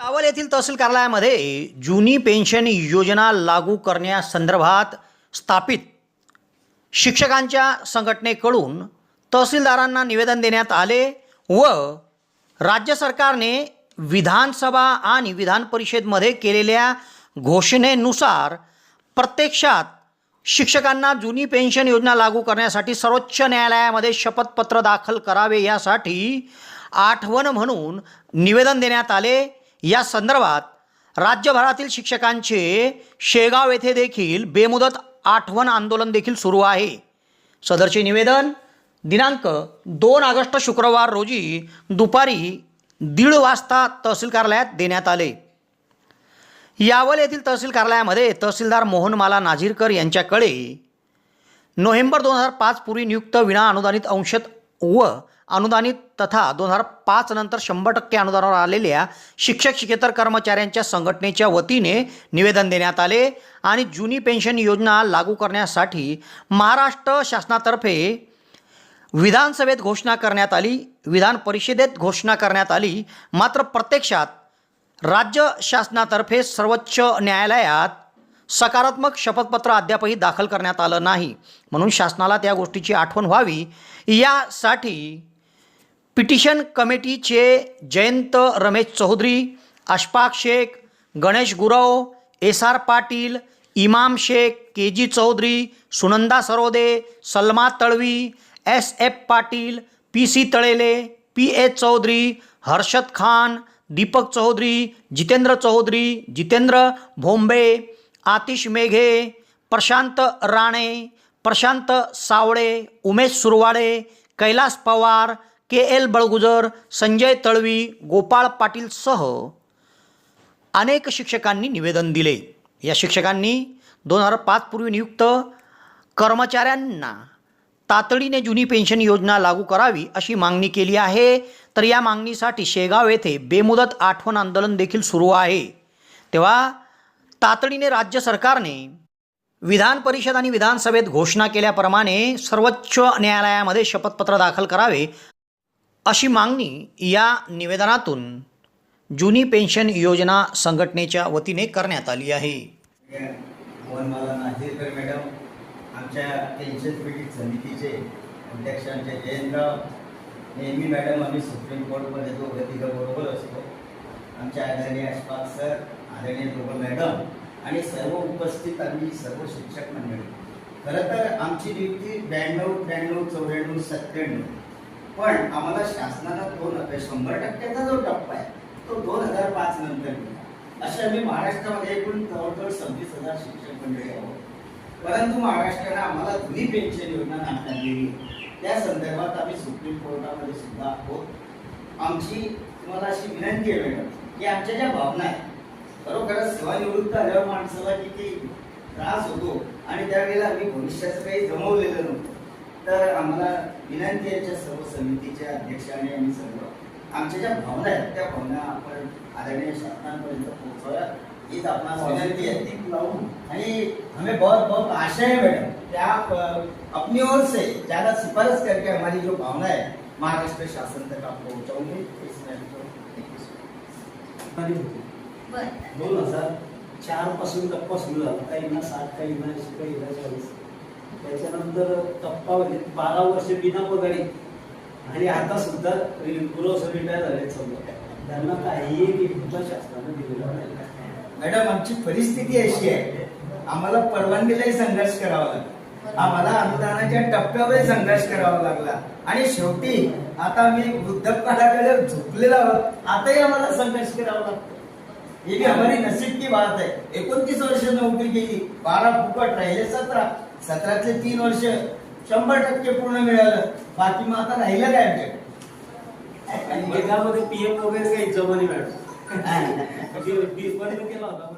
चावल येथील तहसील कार्यालयामध्ये जुनी पेन्शन योजना लागू करण्यासंदर्भात स्थापित शिक्षकांच्या संघटनेकडून तहसीलदारांना निवेदन देण्यात आले व राज्य सरकारने विधानसभा आणि विधान परिषदेमध्ये केलेल्या घोषणेनुसार प्रत्यक्षात शिक्षकांना जुनी पेन्शन योजना लागू करण्यासाठी सर्वोच्च न्यायालयामध्ये शपथपत्र दाखल करावे यासाठी आठवण म्हणून निवेदन देण्यात आले. या संदर्भात राज्यभरातील शिक्षकांचे शेगाव येथे देखील बेमुदत आठवण आंदोलन देखील सुरू आहे. सदरचे निवेदन दिनांक दोन ऑगस्ट शुक्रवार रोजी दुपारी दीड वाजता तहसील कार्यालयात देण्यात आले. यावल येथील तहसील कार्यालयामध्ये तहसीलदार मोहनमाला नाझीरकर यांच्याकडे नोव्हेंबर दोन हजार पाच पूर्वी नियुक्त विना अनुदानित अंशत व अनुदानित तथा दोन हजार पाच नंतर शंभर टक्के अनुदानावर आलेल्या शिक्षक शिकेतर कर्मचाऱ्यांच्या संघटनेच्या वतीने निवेदन देण्यात आले आणि जुनी पेन्शन योजना लागू करण्यासाठी महाराष्ट्र शासनातर्फे विधानसभेत घोषणा करण्यात आली विधान परिषदेत घोषणा करण्यात आली. मात्र प्रत्यक्षात राज्य शासनातर्फे सर्वोच्च न्यायालयात सकारात्मक शपथपत्र अद्यापही दाखल करण्यात आलं नाही. म्हणून शासनाला त्या गोष्टीची आठवण व्हावी. यासाठी पिटिशन कमिटीचे Jayant Ramesh Chaudhari Ashfaq Shaikh Ganesh Gurav S R Patil Imam Shaikh K G Chaudhari Sunanda Sarode Salma Talvi S F Patil P C Talele P H Chaudhari Harshad Khan Deepak Chaudhari Jitendra Chaudhari Jitendra Bhombe Atish Meghe Prashant Rane Prashant Savale Umesh Surwade Kailas Pawar K L Balgujar Sanjay Talvi Gopal पाटीलसह अनेक शिक्षकांनी निवेदन दिले. या शिक्षकांनी दोन हजार पाच पूर्वी नियुक्त कर्मचाऱ्यांना तातडीने जुनी पेन्शन योजना लागू करावी अशी मागणी केली आहे. तर या मागणीसाठी शेगाव येथे बेमुदत आठवण आंदोलन देखील सुरू आहे. तेव्हा तातडीने राज्य सरकारने विधान परिषद आणि विधानसभेत घोषणा केल्याप्रमाणे सर्वोच्च न्यायालयामध्ये शपथपत्र दाखल करावे. अशी मागणी या निवेदनातून जुनी पेन्शन योजना संघटनेच्या वतीने करण्यात आली आहे. मॅडम. आमच्या पेन्शन पीडित समितीचे अध्यक्ष आमचे जयंतराव. नेहमी मॅडम आम्ही सुप्रीम कोर्टमध्ये दोघं तिघं बरोबर असतो. आमच्या आदरणीय अशफाक सर आदरणीय दोघं मॅडम आणि सर्व उपस्थित आम्ही सर्व शिक्षक मंडळी. खरं तर आमची नियुक्ती ब्याण्णव त्र्याण्णव चौऱ्याण्णव सत्त्याण्णव पण आम्हाला शासनानं दोन हजार शंभर टक्क्याचा जो टप्पा आहे तो दोन हजार पाच नंतर दिला असे आम्ही महाराष्ट्रामध्ये एकूण जवळजवळ सव्वीस हजार शिक्षक मंडळी आहोत. परंतु महाराष्ट्रानं आम्हाला जुनी पेन्शन योजना नाकारलेली त्या संदर्भात आम्ही सुप्रीम कोर्टामध्ये सुद्धा आहोत. आमची तुम्हाला अशी विनंती आहे मॅडम की आमच्या ज्या भावना आहेत खरोखरच सेवानिवृत्त आल्यावर माणसाला किती त्रास होतो आणि त्यावेळेला आम्ही भविष्याचं काही जमवलेलं नव्हतं. तर आम्हाला विनंती याच्या सर्व समितीच्या अध्यक्षाने आणि सर्व आमच्या ज्या भावना आहेत त्या भावना आपण आदरणीय शासनापर्यंत पोहोचवूया हीच आपणास विनंती आहे. ती लावून आणि हमें बहुत बहुत आशा है मैडम. कि आप अपनी ओर से ज्यादा सिफारिश करके हमारी जो भावना है महाराष्ट्र शासन तक आप. आली होती. दोन हजार चारपासून टप्पा सुरू झाला काहींना साठ काहींना ऐंशी काहींना चाळीस. त्याच्यानंतर टप्पा बारा वर्ष बिना पगारी. आणि आता सुद्धा पुरवठा रिटायर झाले समजा. त्यांना काही एक शासनानं दिलेला नाही. मॅडम आमची परिस्थिती अशी आहे. आम्हाला परवानगीलाही संघर्ष करावा लागला. आम्हाला अनुदानाच्या टप्प्यावर संघर्ष करावा लागला. आणि शेवटी आता आम्ही वृद्धपणाकडे झुकलेलो आहोत. आताही आम्हाला संघर्ष करावा लागतो. ही आम्हाला नसीब की बात आहे. एकोणतीस वर्ष नोकरी केली. बारा फुकट राहिले सतरा. सतरातले तीन वर्ष शंभर टक्के पूर्ण मिळालं. बाकी मग आता राहिलं काय आमच्याकडे? पीएम वगैरे काही जमानी मॅडम. बंद केला होता.